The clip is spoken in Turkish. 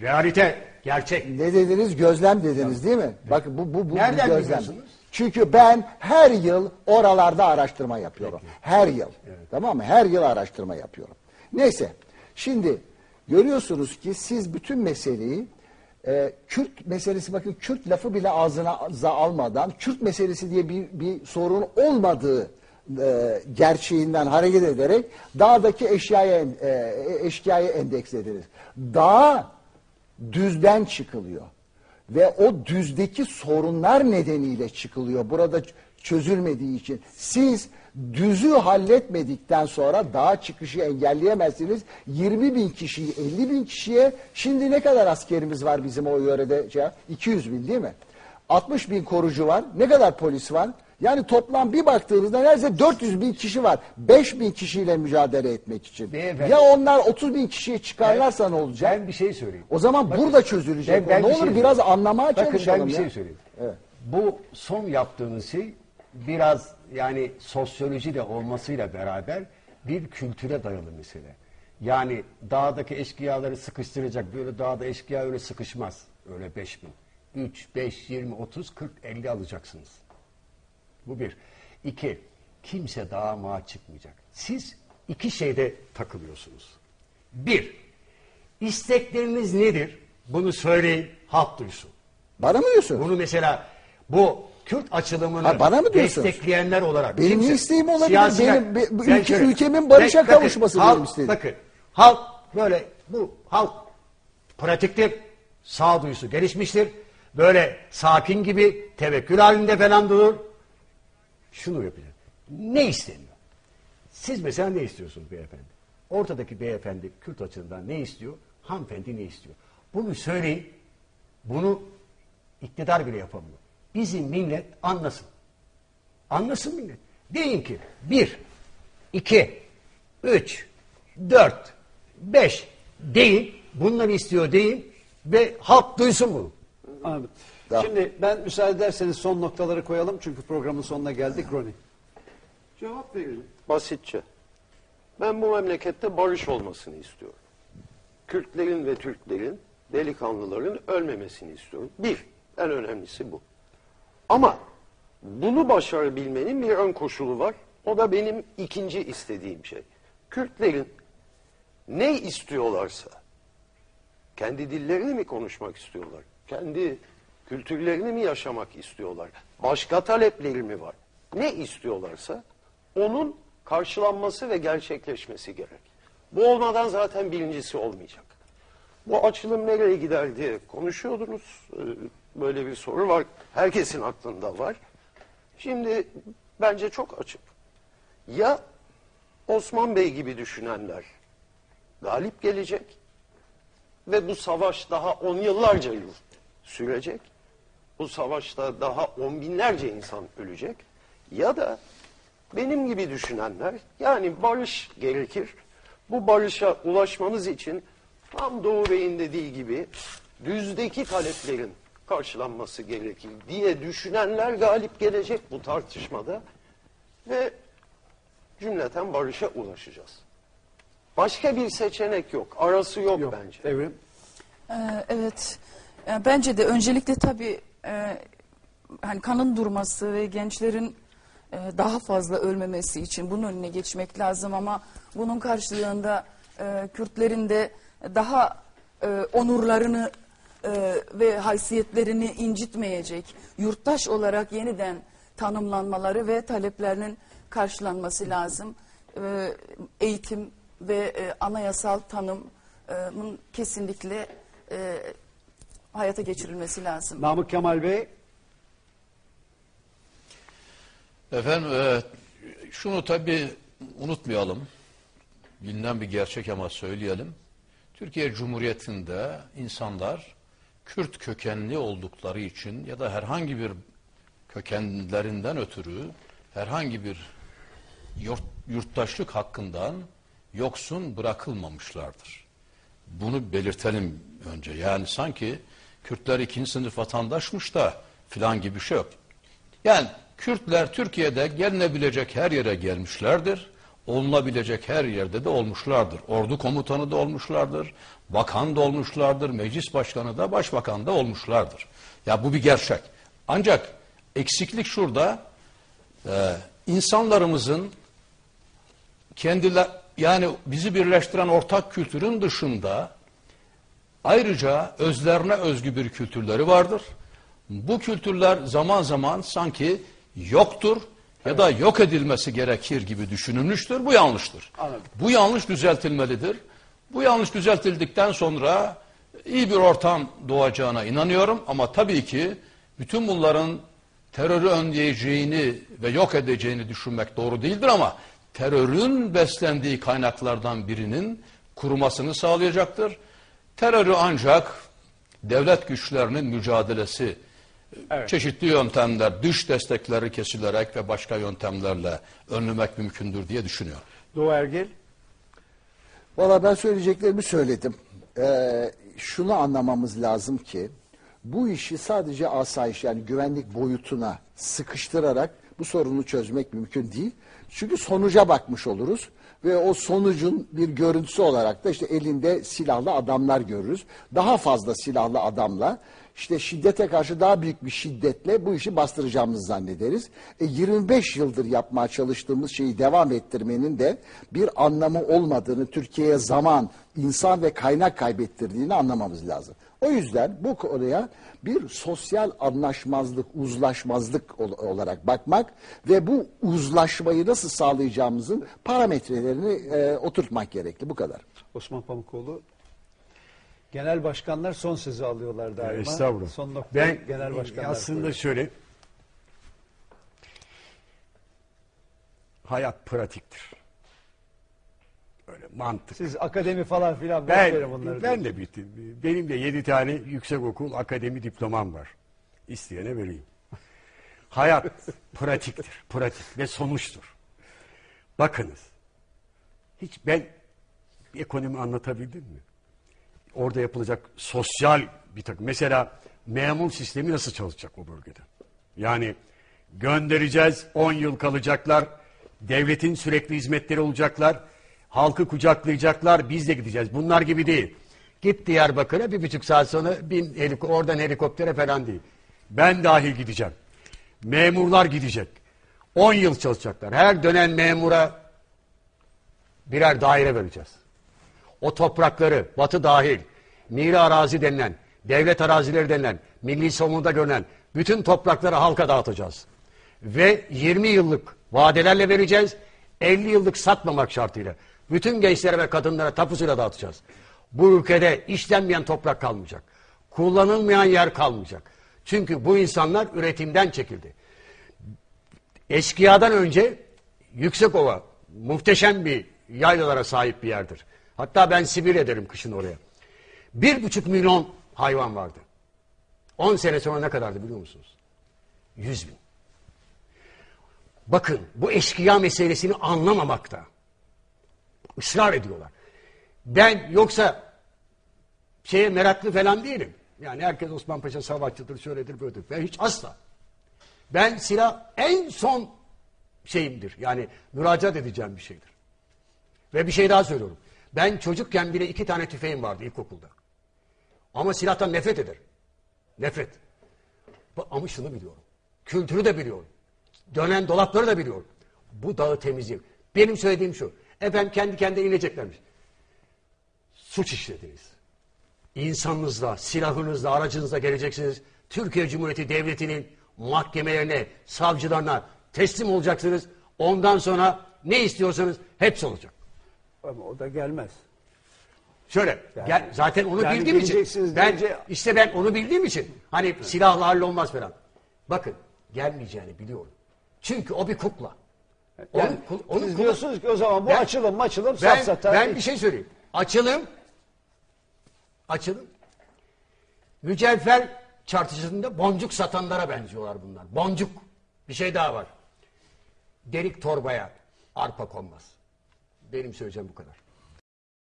Realite, gerçek. Ne dediniz? Gözlem dediniz değil mi? Bakın bu bu bu Nereden bir gözlem. biliyorsunuz? Çünkü ben her yıl oralarda araştırma yapıyorum. Her yıl. Tamam mı? Her yıl araştırma yapıyorum. Neyse. Şimdi görüyorsunuz ki siz bütün meseleyi e, Kürt meselesi bakın Kürt lafı bile ağzına almadan Kürt meselesi diye bir, bir sorun olmadığı e, gerçeğinden hareket ederek dağdaki eşyaya e, eşkıyayı endekslediniz. Dağ düzden çıkılıyor. Ve o düzdeki sorunlar nedeniyle çıkılıyor. Burada çözülmediği için. Siz düzü halletmedikten sonra dağa çıkışı engelleyemezsiniz. 20 bin kişiyi 50 bin kişiye şimdi ne kadar askerimiz var bizim o yörede? Şey, 200 bin değil mi? 60 bin korucu var. Ne kadar polis var? Yani toplam bir baktığınızda neredeyse 400 bin kişi var. 5 bin kişiyle mücadele etmek için. Beyefendi- Ya onlar 30 bin kişiye çıkarlarsa ne olacak? Ben bir şey söyleyeyim. O zaman Bakın, burada çözülecek. ben- ben ne olur şey biraz anlamaya Bakın çalışalım ben bir ya. şey söyleyeyim. Evet. Bu son yaptığınız şey biraz yani sosyoloji de olmasıyla beraber bir kültüre dayalı mesele. Yani dağdaki eşkıyaları sıkıştıracak böyle dağda eşkıya öyle sıkışmaz. Öyle 5 bin. 3, 5, 20, 30, 40, 50 alacaksınız. Bu bir. İki, kimse dağa mağa çıkmayacak. Siz iki şeyde takılıyorsunuz. Bir, istekleriniz nedir? Bunu söyleyin, halk duysun. Bana mı diyorsun? Bunu mesela bu Kürt açılımını Ha, bana mı diyorsunuz? destekleyenler olarak. Benim kimse- isteğim olabilir? siyasiler- Benim- be- Ben ülke- ülkemin barışa Ben- bakın, kavuşması halk- benim istediğim. Bakın halk böyle bu halk pratiktir, sağduyusu gelişmiştir. Böyle sakin gibi tevekkül halinde falan durur. Şunu yapacak. Ne isteniyor? Siz mesela ne istiyorsunuz beyefendi? Ortadaki beyefendi Kürt açısından ne istiyor? Hanımefendi ne istiyor? Bunu söyleyin. Bunu iktidar bile yapamıyor. Bizim millet anlasın. Anlasın millet. Deyin ki bir, iki, üç, dört, beş deyin. Bunları istiyor deyin ve halk duysun bunu. Anladım. Tamam. Şimdi ben müsaade ederseniz son noktaları koyalım çünkü programın sonuna geldik Roni. Cevap verelim. Basitçe. Ben bu memlekette barış olmasını istiyorum. Kürtlerin ve Türklerin, delikanlıların ölmemesini istiyorum. Bir, en önemlisi bu. Ama bunu başarabilmenin bir ön koşulu var. O da benim ikinci istediğim şey. Kürtlerin ne istiyorlarsa, kendi dillerini mi konuşmak istiyorlar? Kendi kültürlerini mi yaşamak istiyorlar? Başka talepleri mi var? Ne istiyorlarsa onun karşılanması ve gerçekleşmesi gerek. Bu olmadan zaten birincisi olmayacak. Bu açılım nereye gider diye konuşuyordunuz. Ee, Böyle bir soru var. Herkesin aklında var. Şimdi bence çok açık. Ya Osman Bey gibi düşünenler galip gelecek ve bu savaş daha on yıllarca yıl sürecek. Bu savaşta daha on binlerce insan ölecek. Ya da benim gibi düşünenler yani barış gerekir. Bu barışa ulaşmamız için tam Doğu Bey'in dediği gibi düzdeki taleplerin karşılanması gerekir diye düşünenler galip gelecek bu tartışmada ve cümleten barışa ulaşacağız. Başka bir seçenek yok. Arası yok, Yok. bence. Evrim. Ee, evet. Yani bence de öncelikle tabii e, hani kanın durması ve gençlerin e, daha fazla ölmemesi için bunun önüne geçmek lazım ama bunun karşılığında e, Kürtlerin de daha e, onurlarını e, ve haysiyetlerini incitmeyecek yurttaş olarak yeniden tanımlanmaları ve taleplerinin karşılanması lazım. E, eğitim ve e, anayasal tanımın kesinlikle e, hayata geçirilmesi lazım. Namık Kemal Bey. Efendim e, şunu tabii unutmayalım. Bilinen bir gerçek ama söyleyelim. Türkiye Cumhuriyeti'nde insanlar Kürt kökenli oldukları için ya da herhangi bir kökenlerinden ötürü herhangi bir yurt, yurttaşlık hakkından yoksun bırakılmamışlardır. Bunu belirtelim önce. Yani sanki Kürtler ikinci sınıf vatandaşmış da filan gibi bir şey yok. Yani Kürtler Türkiye'de gelinebilecek her yere gelmişlerdir. olunabilecek her yerde de olmuşlardır. Ordu komutanı da olmuşlardır, bakan da olmuşlardır, meclis başkanı da, başbakan da olmuşlardır. Ya bu bir gerçek. Ancak eksiklik şurada, e, insanlarımızın kendiler yani bizi birleştiren ortak kültürün dışında ayrıca özlerine özgü bir kültürleri vardır. Bu kültürler zaman zaman sanki yoktur ya da yok edilmesi gerekir gibi düşünülmüştür. Bu yanlıştır. Bu yanlış düzeltilmelidir. Bu yanlış düzeltildikten sonra iyi bir ortam doğacağına inanıyorum ama tabii ki bütün bunların terörü önleyeceğini ve yok edeceğini düşünmek doğru değildir ama terörün beslendiği kaynaklardan birinin kurumasını sağlayacaktır. Terörü ancak devlet güçlerinin mücadelesi çeşitli yöntemler, dış destekleri kesilerek ve başka yöntemlerle önlemek mümkündür diye düşünüyorum. Doğu Ergel. Valla ben söyleyeceklerimi söyledim. Ee, şunu anlamamız lazım ki bu işi sadece asayiş yani güvenlik boyutuna sıkıştırarak bu sorunu çözmek mümkün değil. Çünkü sonuca bakmış oluruz ve o sonucun bir görüntüsü olarak da işte elinde silahlı adamlar görürüz. Daha fazla silahlı adamla işte şiddete karşı daha büyük bir şiddetle bu işi bastıracağımızı zannederiz. E, 25 yıldır yapmaya çalıştığımız şeyi devam ettirmenin de bir anlamı olmadığını, Türkiye'ye zaman, insan ve kaynak kaybettirdiğini anlamamız lazım. O yüzden bu konuya bir sosyal anlaşmazlık, uzlaşmazlık ol- olarak bakmak ve bu uzlaşmayı nasıl sağlayacağımızın parametrelerini e, oturtmak gerekli. Bu kadar. Osman Pamukoğlu. Genel başkanlar son sözü alıyorlar daima. Estağfurullah. Son nokta ben genel başkanlar. aslında koyuyor. şöyle hayat pratiktir. Öyle mantık. Siz akademi falan filan ben böyle bunları. ben de bitti. Benim de yedi tane yüksekokul akademi diplomam var. İsteyene vereyim. Hayat pratiktir. Pratik ve sonuçtur. Bakınız. Hiç ben ekonomi anlatabildim mi? Orada yapılacak sosyal bir takım. Mesela memur sistemi nasıl çalışacak o bölgede? Yani göndereceğiz 10 yıl kalacaklar. Devletin sürekli hizmetleri olacaklar. Halkı kucaklayacaklar. Biz de gideceğiz. Bunlar gibi değil. Git Diyarbakır'a bir buçuk saat sonra bin helik oradan helikoptere falan değil. Ben dahil gideceğim. Memurlar gidecek. 10 yıl çalışacaklar. Her dönen memura birer daire vereceğiz. O toprakları, batı dahil, miri arazi denilen, devlet arazileri denilen, milli savunmada görünen bütün toprakları halka dağıtacağız. Ve 20 yıllık vadelerle vereceğiz, 50 yıllık satmamak şartıyla. Bütün gençlere ve kadınlara tapusuyla dağıtacağız. Bu ülkede işlenmeyen toprak kalmayacak. Kullanılmayan yer kalmayacak. Çünkü bu insanlar üretimden çekildi. Eşkıyadan önce Yüksekova muhteşem bir yaylalara sahip bir yerdir. Hatta ben Sibirya derim kışın oraya. Bir buçuk milyon hayvan vardı. On sene sonra ne kadardı biliyor musunuz? Yüz bin. Bakın bu eşkıya meselesini anlamamakta. Israr ediyorlar. Ben yoksa şeye meraklı falan değilim. Yani herkes Osman Paşa savaşçıdır, şöyledir, böyledir. Ben hiç asla. Ben silah en son şeyimdir. Yani müracaat edeceğim bir şeydir. Ve bir şey daha söylüyorum. Ben çocukken bile iki tane tüfeğim vardı ilkokulda. Ama silahtan nefret ederim. Nefret. Ama şunu biliyorum. Kültürü de biliyorum. Dönen dolapları da biliyorum. Bu dağı temizleyeyim. Benim söylediğim şu. Efendim kendi kendine ineceklermiş. Suç işlediniz. İnsanınızla, silahınızla, aracınızla geleceksiniz. Türkiye Cumhuriyeti Devleti'nin mahkemelerine, savcılarına teslim olacaksınız. Ondan sonra ne istiyorsanız hepsi olacak. Ama o da gelmez. Şöyle, gel, zaten onu yani bildiğim için, ben, deyince- işte ben onu bildiğim için, hani silahla hallolmaz falan. Bakın, gelmeyeceğini biliyorum. Çünkü o bir kukla. Yani siz kulu- diyorsunuz ki o zaman bu Ben- açılım maçılım ben, safsata. ben bir şey söyleyeyim. Açılım, açılım, mücevher çarpıcısında boncuk satanlara benziyorlar bunlar. Boncuk. Bir şey daha var. Delik torbaya arpa konmaz. Benim söyleyeceğim bu kadar.